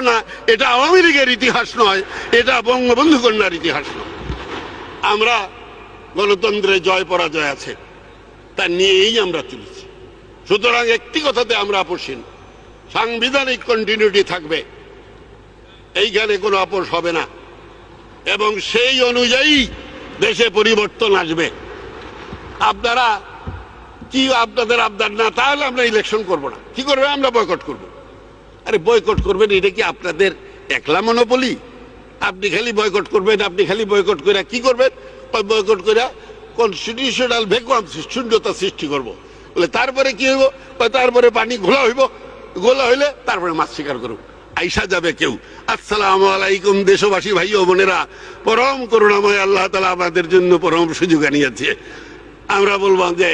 না এটা আওয়ামী লীগের ইতিহাস নয়, এটা বঙ্গবন্ধু কন্যার ইতিহাস নয়। আমরা গণতন্ত্রে জয় পরাজয় আছে, তা নিয়েই আমরা চলেছি সুতরাং একটি কথাতে আমরা আপোষহীন। সাংবিধানিক কন্টিনিউটি থাকবে, এইখানে কোনো আপোষ হবে না। এবং সেই অনুযায়ী দেশে পরিবর্তন আসবে। আপনারা কি আপনাদের আবদার না, তাহলে আমরা ইলেকশন করব না। কি করবে? আমরা বয়কট করব। আরে বয়কট করবেন, এটা কি আপনাদের একলা মনোপলি আপনি খালি বয়কট করবেন, আপনি খালি বয়কট করে কি করবেন? বয়কট করে কনস্টিটিউশনাল ভ্যাকুয়াম শূন্যতা সৃষ্টি করব। বলে তারপরে কি হইব? তারপরে পানি ঘোলা হইব। গোলা হইলে তারপরে মাছ শিকার করব আইসা যাবে কেউ। আসসালাম আলাইকুম, দেশবাসী ভাই ও বোনেরা। পরম করুণাময় আল্লাহ তালা আমাদের জন্য পরম সুযোগ আনিয়েছে। আমরা বলবাম যে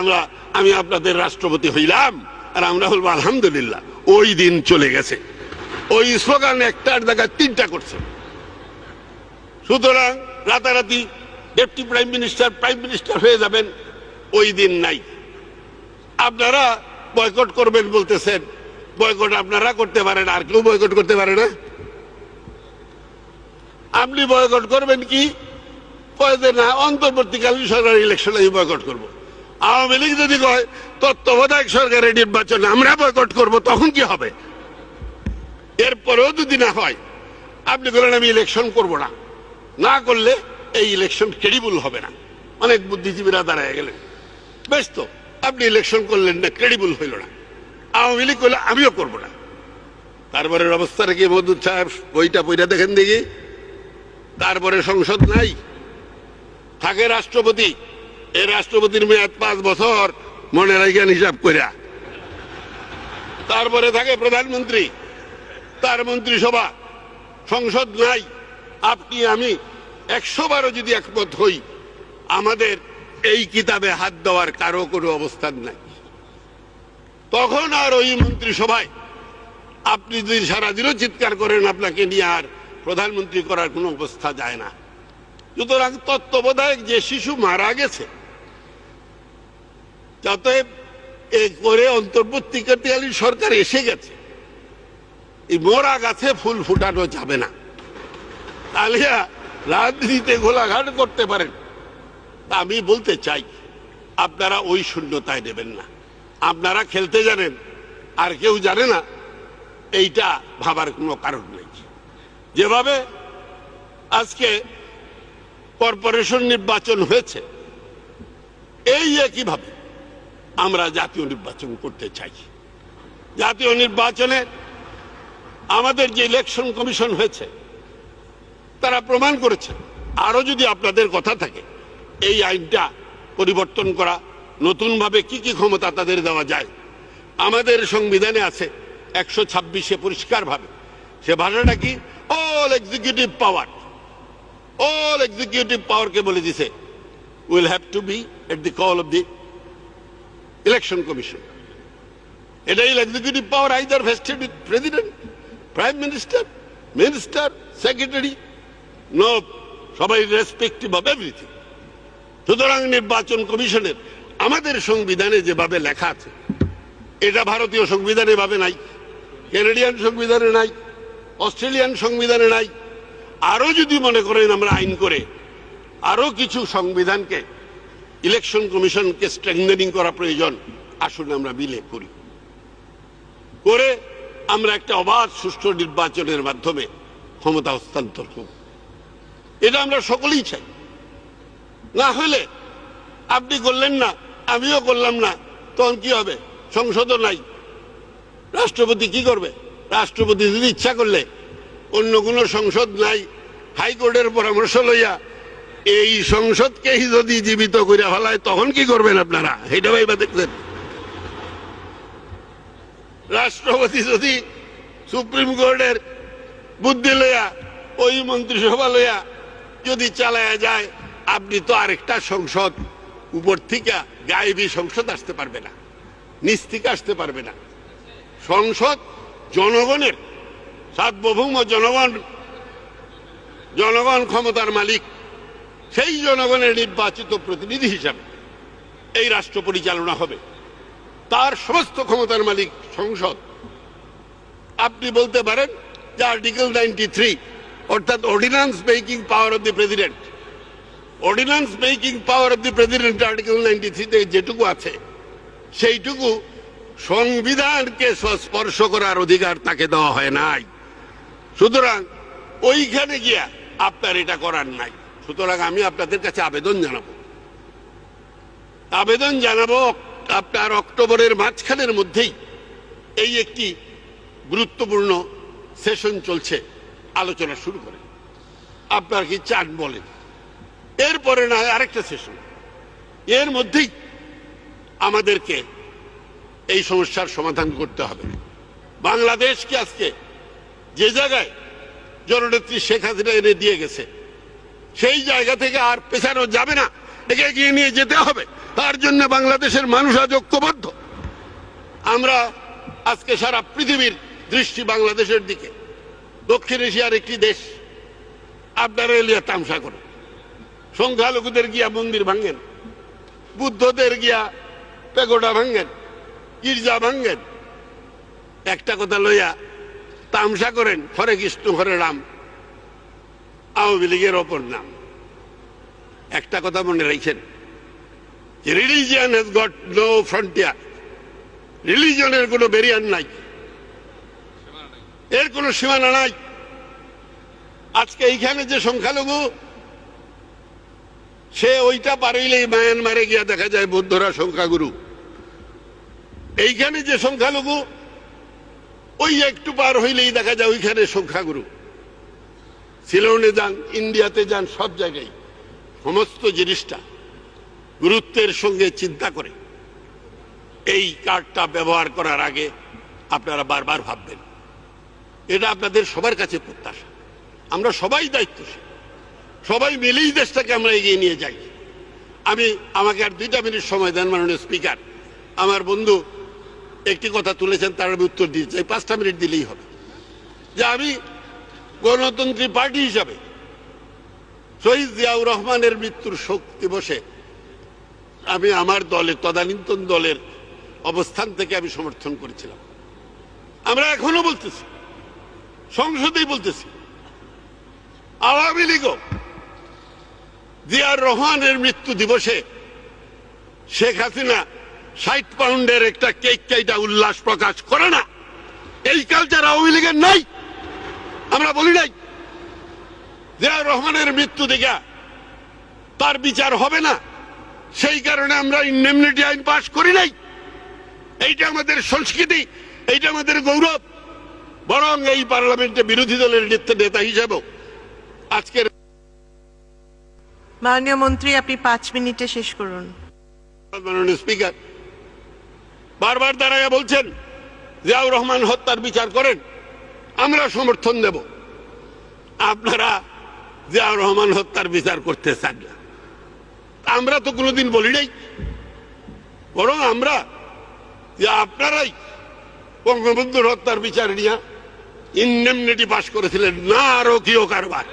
আমরা, আমি আপনাদের রাষ্ট্রপতি হইলাম, আর আমরা বলব আলহামদুলিল্লাহ। ওই দিন চলে গেছে। ওই স্লোগান একটার জায়গায় তিনটা করছে। সুতরাং রাতারাতি deputy prime minister prime minister হয়ে যাবেন, ওই দিন নাই। আপনারা বয়কট করবেন বলতেছেন, বয়কট আপনারা করতে পারেন, আর কেউ বয়কট করতে পারে না। আপনি বয়কট করবেন কি? না অন্তর্বর্তীকালীন সরকার ইলেকশন আমি বয়কট করব। আওয়ামী লীগ যদি কয়, তত্ত্বাবধায়ক সরকারের নির্বাচন আমরা বয়কট করব, তখন কি হবে? এরপরেও যদি না হয়, আপনি বলেন, আমি ইলেকশন করব না। না করলে এই ইলেকশন ক্রেডিবল হবে না। অনেক বুদ্ধিজীবীরা দাঁড়ায় গেলেন। বেশ তো, আপনি ইলেকশন করলেন না ক্রেডিবল হইল না। আওয়ামী লীগ করলে আমিও করব না। তারপরে অবস্থাটা কি মধুর সাহেব বইটা বইটা দেখেন দেখি। তারপরে সংসদ নাই। থাকে রাষ্ট্রপতি। এই রাষ্ট্রপতির মেয়াদ পাঁচ বছর মনে রাখেন হিসাব করিয়া। তারপরে থাকে প্রধানমন্ত্রী। তার মন্ত্রিসভা। সংসদ নাই। আপনি আমি একশো বারো যদি একমত হই, আমাদের এই কিতাবে হাত দেওয়ার কারও কোনো অবস্থান নাই। তখন আর ওই মন্ত্রিসভায় আপনি যদি সারাদিনও চিৎকার করেন, আপনাকে নিয়ে আর প্রধানমন্ত্রী করার কোনো অবস্থা যায় না। সুতরাং তত্ত্বাবধায়ক যে শিশু মারা গেছে অতএব করে অন্তর্বর্তীকালীন সরকার এসে গেছে। এই মরা গাছে ফুল ফুটানো যাবে না। তাহলে রাজনীতিতে গোলাঘাট করতে পারেন। আমি বলতে চাই, আপনারা ওই শূন্যতায় নেবেন না। আপনারা খেলতে জানেন, আর কেউ জানে না, এইটা ভাবার কোনো কারণ নেই। যেভাবে আজকে কর্পোরেশন নির্বাচন হয়েছে, এই একইভাবে। আমরা জাতীয় নির্বাচন করতে চাই। জাতীয় নির্বাচনে আমাদের যে ইলেকশন কমিশন হয়েছে, তারা প্রমাণ করেছে। আরও যদি আপনাদের কথা থাকে, এই আইনটা পরিবর্তন করা, নতুনভাবে কি কি ক্ষমতা তাদের দেওয়া যায়, আমাদের সংবিধানে আছে একশো ছাব্বিশে পরিষ্কারভাবে। সে ভাষাটা কি? All executive power all executive পাওয়ারকে বলে দিছে। Will have to be at the call of the election commission এটাই executive power either vested with president prime minister minister secretary no সবাই রেসপেক্টিভ অফ এভরিথিং সুতরাং নির্বাচন কমিশনের আমাদের সংবিধানে যেভাবে লেখা আছে, এটা ভারতীয় সংবিধানে ভাবে নাই কেনেডিয়ান সংবিধানে নাই অস্ট্রেলিয়ান সংবিধানে নাই। আরও যদি মনে করেন আমরা আইন করে আরও কিছু সংবিধানকে ইলেকশন কমিশনকে স্ট্রেংথেনিং করা প্রয়োজন। আসুন আমরা মিলে করি। করে আমরা একটা অবাধ, সুষ্ঠু নির্বাচনের মাধ্যমে ক্ষমতা হস্তান্তর করব। এটা আমরা সকলেই চাই। না হলে আপনি করলেন না, আমিও করলাম না, তখন কি হবে? সংসদও নাই। রাষ্ট্রপতি কি করবে? রাষ্ট্রপতি যদি ইচ্ছা করলে, অন্য কোনো সংসদ নাই, হাইকোর্টের পরামর্শ লইয়া এই সংসদকেই যদি জীবিত করে ফেলায়, তখন কি করবেন আপনারা? এটা ভাইবা দেখলেন রাষ্ট্রপতি যদি সুপ্রিম কোর্টের বুদ্ধি লইয়া, ওই মন্ত্রিসভা লইয়া যদি চালায়া যায়, আপনি তো আরেকটা সংসদ উপর থেকে গায়েবী সংসদ আসতে পারবে না, নিচ থেকে আসতে পারবে না। সংসদ জনগণের, সার্বভৌম জনগণ জনগণ ক্ষমতার মালিক। সেই জনগণের নির্বাচিত প্রতিনিধি হিসাবে এই রাষ্ট্র পরিচালনা হবে। তার সমস্ত ক্ষমতার মালিক সংসদ। আপনি বলতে পারেন যে আর্টিকেল নাইনটি থ্রি, অর্থাৎ ordinance making power of the president, ordinance making power of the president article ninety থ্রিতে যেটুকু আছে, সেইটুকু সংবিধানকে স্পর্শ করার অধিকার তাকে দেওয়া হয় নাই। সুতরাং ওইখানে গিয়া আপনার এটা করার নাই। সুতরাং আমি আপনাদের কাছে আবেদন জানাব। আবেদন জানাব আপনার অক্টোবরের মাঝখানের মধ্যেই এই একটি গুরুত্বপূর্ণ সেশন চলছে, আলোচনা শুরু করে। আপনার কি চান বলেন? এরপরে না, আরেকটা সেশন। এর মধ্যেই আমাদেরকে এই সমস্যার সমাধান করতে হবে। বাংলাদেশকে আজকে যে জায়গায় জননেত্রী শেখ হাসিনা এনে দিয়ে গেছে সেই জায়গা থেকে আর পেছানো যাবে না। একে এগিয়ে নিয়ে যেতে হবে। তার জন্য বাংলাদেশের মানুষ আজ ঐক্যবদ্ধ। আমরা আজকে সারা পৃথিবীর দৃষ্টি বাংলাদেশের দিকে। দক্ষিণ এশিয়ার একটি দেশ আপনারা এলিয়া তামসা করেন সংখ্যালঘুদের গিয়া মন্দির ভাঙ্গেন বুদ্ধদের গিয়া পেগোডা ভাঙ্গেন গির্জা ভাঙ্গেন একটা কথা লইয়া তামসা করেন হরে কৃষ্ণ হরে রাম আওয়ামী লীগের অপর নাম। একটা কথা মনে রাখছেন religion has got no frontier রিলিজনের কোনো বেরিয়ার নাই। এর কোনো সীমানা নাই। আজকে এইখানে যে সংখ্যালঘু, সে ওইটা পারইলেই মায়ানমারে গিয়া দেখা যায় বৌদ্ধরা সংখ্যাগুরু। এইখানে যে সংখ্যালঘু, ওই একটু পার হইলেই দেখা যায় ওইখানে সংখ্যাগুরু। সিলনে যান, ইন্ডিয়াতে যান, সব জায়গায়। সমস্ত জিনিসটা গুরুত্বের সঙ্গে চিন্তা করে। এই কার্ডটা ব্যবহার করার আগে আপনারা বারবার ভাববেন। এটা আপনাদের সবার কাছে প্রত্যাশা। আমরা সবাই দায়িত্বশীল। সবাই মিলেই দেশটাকে আমরা এগিয়ে নিয়ে যাই। আমি, আমাকে আর দুইটা মিনিট সময় দেন, মাননীয় স্পিকার। আমার বন্ধু একটি কথা তুলেছেন, তার আমি উত্তর চাই। পাঁচটা মিনিট দিলেই হবে। যে আমি গণতন্ত্রী পার্টি হিসাবে শহীদ জিয়াউর রহমানের মৃত্যুর শোক দিবসে আমি আমার দলের, তদানীন্তন দলের অবস্থান থেকে আমি সমর্থন করেছিলাম। আমরা এখনও বলতেছি, সংসদেই বলতেছি, আওয়ামী লীগও জিয়ার রহমানের মৃত্যু দিবসে শেখ হাসিনা ষাট পাউন্ডের একটা কেক কেইটা উল্লাস প্রকাশ করে না। এই কালচার আওয়ামী লীগের নাই। আমরা বলি নাই। জিয়াউর রহমানের মৃত্যু দেখা। তার বিচার হবে না। সেই কারণে আমরা ইন্ডেমনিটি আইন পাশ করি নাই। এইটা আমাদের সংস্কৃতি এইটা আমাদের গৌরব। বরং এই পার্লামেন্টে বিরোধী দলের নেতা নেতা হিসেবেও আজকের মাননীয় মন্ত্রী আপনি পাঁচ মিনিটে শেষ করুন। মাননীয় স্পিকার বারবার দাঁড়াইয়া বলছেন জিয়াউর রহমান হত্যার বিচার করেন। আমরা সমর্থন দেব। আপনারা জিয়াউর রহমান হত্যার বিচার করতে চান না। আমরা তো কোনোদিন বলি নাই। বরং আমরা যে আপনারাই বঙ্গবন্ধুর হত্যার বিচার নিয়ে ইন্ডেমনিটি পাশ করেছিলেন না আরকীয় কারবার,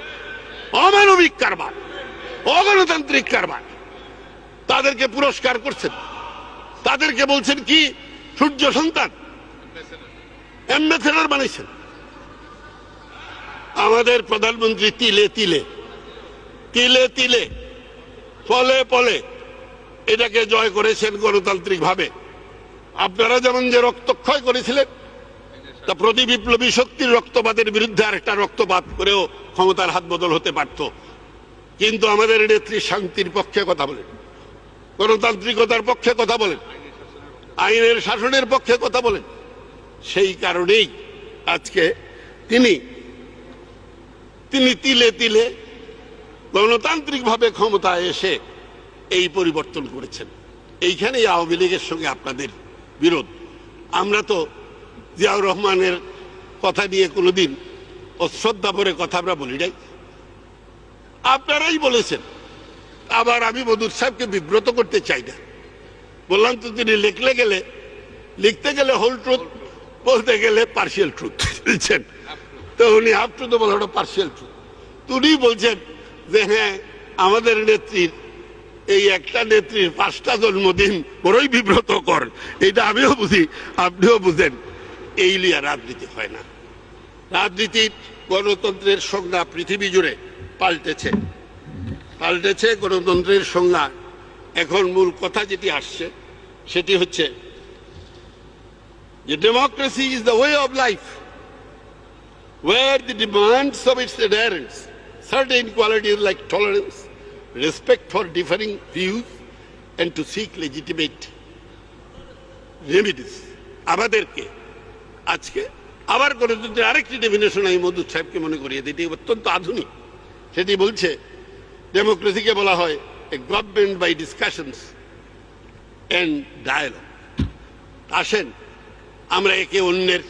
অমানবিক কারবার, অগণতান্ত্রিক কারবার, তাদেরকে পুরস্কার করছেন। তাদেরকে বলছেন কি, সূর্য সন্তান অ্যাম্বাসেডার বানাইছেন। আমাদের প্রধানমন্ত্রী তিলে তিলে তিলে তিলে, ফলে ফলে এটাকে জয় করেছেন গণতান্ত্রিক ভাবে আপনারা যেমন যে রক্তক্ষয় করেছিলেন, তা প্রতি বিপ্লবী শক্তির রক্তপাতের বিরুদ্ধে আরেকটা রক্তপাত করেও ক্ষমতার হাত বদল হতে পারত। কিন্তু আমাদের নেত্রী শান্তির পক্ষে কথা বলেন, গণতান্ত্রিকতার পক্ষে কথা বলেন, আইনের শাসনের পক্ষে কথা বলেন। সেই কারণেই আজকে তিনি তিনি তিলে তিলে গণতান্ত্রিকভাবে ক্ষমতায় এসে এই পরিবর্তন করেছেন। এইখানেই আওয়ামী লীগের সঙ্গে আপনাদের বিরোধ। আমরা তো জিয়াউর রহমানের কথা নিয়ে কোনোদিন অশ্রদ্ধা ভরে কথা আমরা বলি নাই। আপনারাই বলেছেন, আবার আমি মধুর সাহেবকে বিব্রত করতে চাই না। বললাম তো তিনি লিখলে গেলে, লিখতে গেলে হোল ট্রুথ বলতে গেলে পার্সিয়াল ট্রুথ বুঝছেন? তো উনি হাফ ট্রুথ বলে ওটা পার্সিয়াল ট্রুথ উনি বলছেন যে হ্যাঁ আমাদের নেত্রীর, এই একটা নেত্রীর পাঁচটা জন্মদিন বড়ই বিব্রত কর এটা আমিও বুঝি, আপনিও বুঝেন। এই লিয়া রাজনীতি হয় না। রাজনীতির গণতন্ত্রের সংজ্ঞা পৃথিবী জুড়ে পাল্টেছে। পাল্টেছে গণতন্ত্রের সংজ্ঞা। এখন মূল কথা যেটি আসছে, সেটি হচ্ছে যে democracy is the way of life where the demands of its adherents, certain qualities like tolerance, respect for differing views, and to seek legitimate remedies. আমাদেরকে আজকে আবার গণতন্ত্রের আরেকটি ডেফিনেশন আমি মধুর সাহেবকে মনে করিয়ে দিই এটি অত্যন্ত আধুনিক সেটি বলছে ডেমোক্রেসিকে বলা হয় a government by discussions and dialogue আসেন আমরা একে অন্যের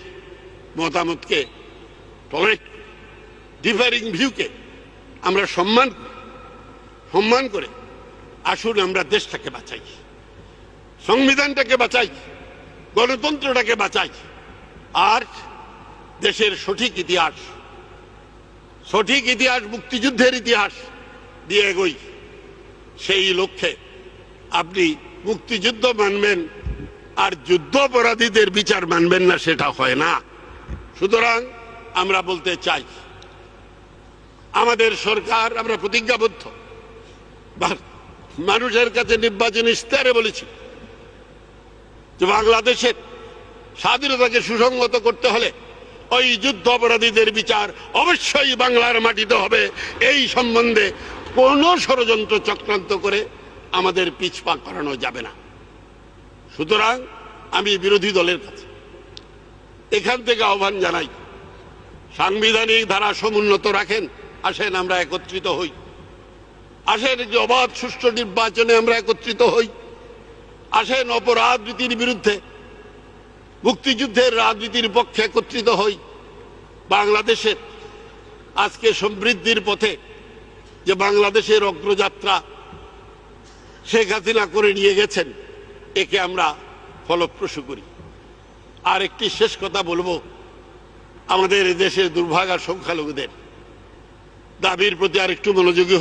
মতামতকে টলারেট ডিফারিং ভিউকে আমরা সম্মান সম্মান করে আসুন আমরা দেশটাকে বাঁচাই, সংবিধানটাকে বাঁচাই, গণতন্ত্রটাকে বাঁচাই, আর দেশের সঠিক ইতিহাস সঠিক ইতিহাস মুক্তিযুদ্ধের ইতিহাস দিয়ে এগোই। সেই লক্ষ্যে আপনি মুক্তিযুদ্ধ মানবেন আর যুদ্ধ অপরাধীদের বিচার মানবেন না, সেটা হয় না। সুতরাং আমরা বলতে চাই, আমাদের সরকার আমরা প্রতিজ্ঞাবদ্ধ। মানুষের কাছে নির্বাচন ইস্তারে বলেছি যে বাংলাদেশের স্বাধীনতাকে সুসংগত করতে হলে ওই যুদ্ধ অপরাধীদের বিচার অবশ্যই বাংলার মাটিতে হবে। এই সম্বন্ধে কোনো ষড়যন্ত্র চক্রান্ত করে আমাদের পিছপা করানো যাবে না। সুতরাং আমি বিরোধী দলের কাছে এখান থেকে আহ্বান জানাই সাংবিধানিক ধারা সমুন্নত রাখেন, আসেন আমরা একত্রিত হই। আসেন একটি অবাধ সুষ্ঠু নির্বাচনে আমরা একত্রিত হই। আসেন অপরাধ রীতির বিরুদ্ধে, মুক্তিযুদ্ধের রাজনীতির পক্ষে একত্রিত হই। বাংলাদেশের আজকে সমৃদ্ধির পথে যে বাংলাদেশের অগ্রযাত্রা শেখ হাসিনা করে নিয়ে গেছেন, একে আমরা ফলপ্রসূ করি। আর একটি শেষ কথা বলব। আমাদের দেশের দুর্ভাগা সংখ্যালঘুদের দাবির প্রতি আর একটু মনোযোগী